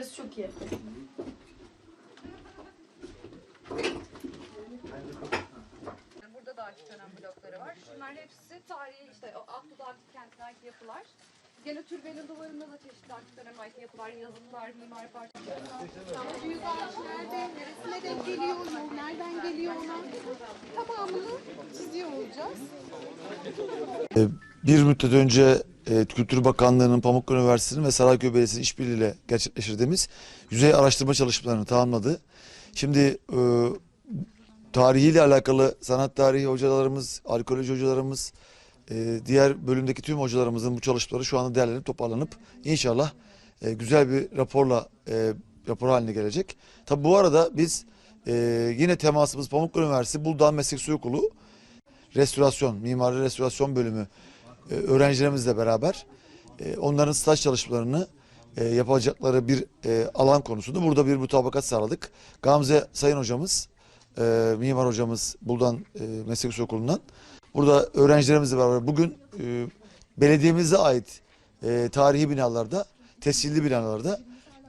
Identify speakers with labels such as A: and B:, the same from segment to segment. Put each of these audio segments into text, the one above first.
A: Burası çok iyi.
B: Burada da açık dönem blokları var. Şunlar hepsi tarihi işte o Aklı'da aktif kentine ait yapılar. Gene türbenin duvarında da çeşitli aktif döneme ait yapılar, yazıtlar, mimari parçalar.
C: Yüz ağaç nerede, neresine denk geliyor, yol nereden geliyor ona tamamını çiziyor olacağız.
D: Bir müddet önce e, Kültür Bakanlığı'nın Pamukkale Üniversitesi'nin ve Sarayköy Belediyesi'nin işbirliğiyle gerçekleştirdiğimiz yüzey araştırma çalışmalarını tamamladı. Şimdi e, tarihiyle alakalı sanat tarihi hocalarımız, arkeoloji hocalarımız, e, diğer bölümdeki tüm hocalarımızın bu çalışmaları şu anda değerlenip toparlanıp inşallah e, güzel bir raporla e, rapor haline gelecek. Tabi bu arada biz e, yine temasımız Pamukkale Üniversitesi Buldan Meslek Su Okulu restorasyon, mimari restorasyon bölümü öğrencilerimizle beraber e, onların staj çalışmalarını e, yapacakları bir e, alan konusunda burada bir mutabakat sağladık. Gamze Sayın hocamız, e, mimar hocamız Buldan e, Meslek Yüksek Okulu'ndan burada öğrencilerimizle beraber bugün e, belediyemize ait e, tarihi binalarda, tescilli binalarda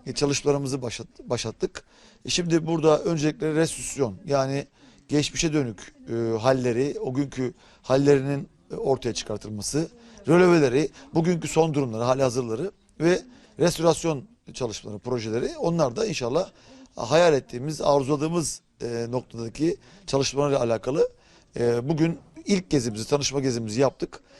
D: e, çalışmalarımızı başlat, başlattık. E, şimdi burada öncelikle restitüsyon yani geçmişe dönük e, halleri, o günkü hallerinin e, ortaya çıkartılması, röleveleri, bugünkü son durumları, hali hazırları ve restorasyon çalışmaları, projeleri onlar da inşallah hayal ettiğimiz, arzuladığımız e, noktadaki çalışmalarla alakalı e, bugün ilk gezimizi, tanışma gezimizi yaptık.